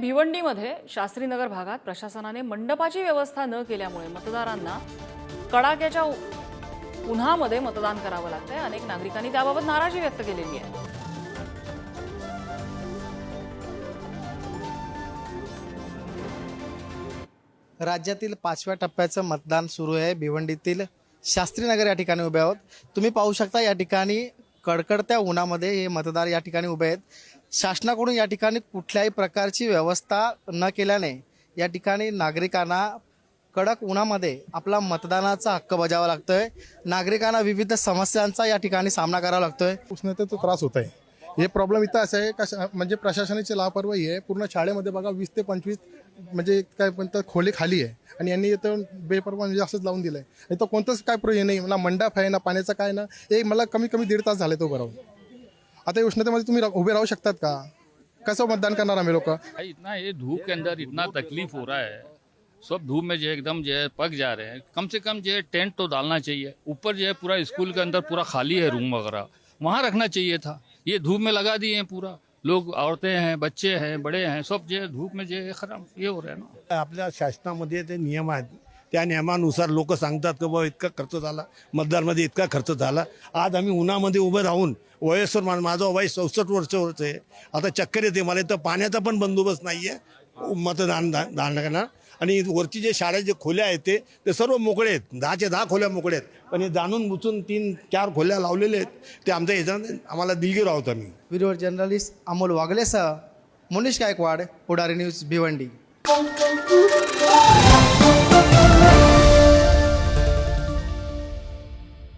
भिवंडीमध्ये शास्त्रीनगर भागात प्रशासनाने मंडपाची व्यवस्था न केल्यामुळे मतदारांना कडाक्याच्या उन्हामध्ये मतदान करावं लागतंय. अनेक नागरिकांनी त्याबाबत नाराजी व्यक्त केलेली आहे. राज्यातील पाचव्या टप्प्याचं मतदान सुरू आहे. भिवंडीतील शास्त्रीनगर या ठिकाणी उभे आहोत. तुम्ही पाहू शकता या ठिकाणी कडकडत्या उन्हामध्ये हे मतदार या ठिकाणी उभे आहेत. शासनाकडून या ठिकाणी कुठल्याही प्रकारची व्यवस्था न केल्याने या ठिकाणी नागरिकांना कडक उन्हामध्ये आपला मतदानाचा हक्क बजावा लागतोय. नागरिकांना विविध समस्यांचा या ठिकाणी सामना करावा लागतोय. उष्णतेचा त्रास होत आहे. हे प्रॉब्लेम इथं असं आहे का म्हणजे प्रशासनाची लापरवाही आहे. पूर्ण शाळेमध्ये बघा वीस ते पंचवीस म्हणजे काय म्हणतात खोली खाली आहे. आणि यांनी इथं बेपरवा म्हणजे असंच लावून दिलं आहे इथं कोणतंच काय प्रो हे नाही मला मंडप आहे ना पाण्याचं काय ना हे मला कमी कमी दीड तास झाले तो उभं राहून. आता उष्णतेमध्ये तुम्ही रा- उभे राहू शकतात का? कसं मतदान करणार आम्ही लोक? इतना ये धूप के अंदर इतना तकलीफ हो रहा है। सब धूप में जो है एकदम जो है पक जा रहे हैं। कम से कम जो है टेंट तो डालना चाहिए। ऊपर जो है पूरा स्कूल के अंदर पूरा खाली है रूम वगैरह। वहाँ रखना चाहिए था। ये धूप में लगा दिए हैं पूरा। लोग औरतें हैं बच्चे हैं बड़े हैं सब जे धूप में जे खराब ये हो रहा है ना। आपल्या शासनामध्ये ते नियम आहेत. त्या नियमानुसार लोक सांगतात की बाबा इतका खर्च झाला मतदारमध्ये इतका खर्च झाला. आज आम्ही उन्हामध्ये उभं राहून वयस्कर मा माझं वय चौसष्ट वर्षावरचं आहे. आता चक्कर येते मला इथं पाण्याचा पण बंदोबस्त नाही आहे मतदान दा- दांडगांना आणि वरची जे शाळेत जे खोल्या आहेत ते ते सर्व मोकळे आहेत. दहाचे दहा खोल्या मोकळे आहेत. पण हे जाणून बुचून तीन चार खोल्या लावलेले आहेत. ते आमच्या ह्याच्यामध्ये आम्हाला दिलगीर आहोत आम्ही. व्हिडिओ जर्नलिस्ट अमोल वागलेसह मनीष गायकवाड पुढारी न्यूज भिवंडी.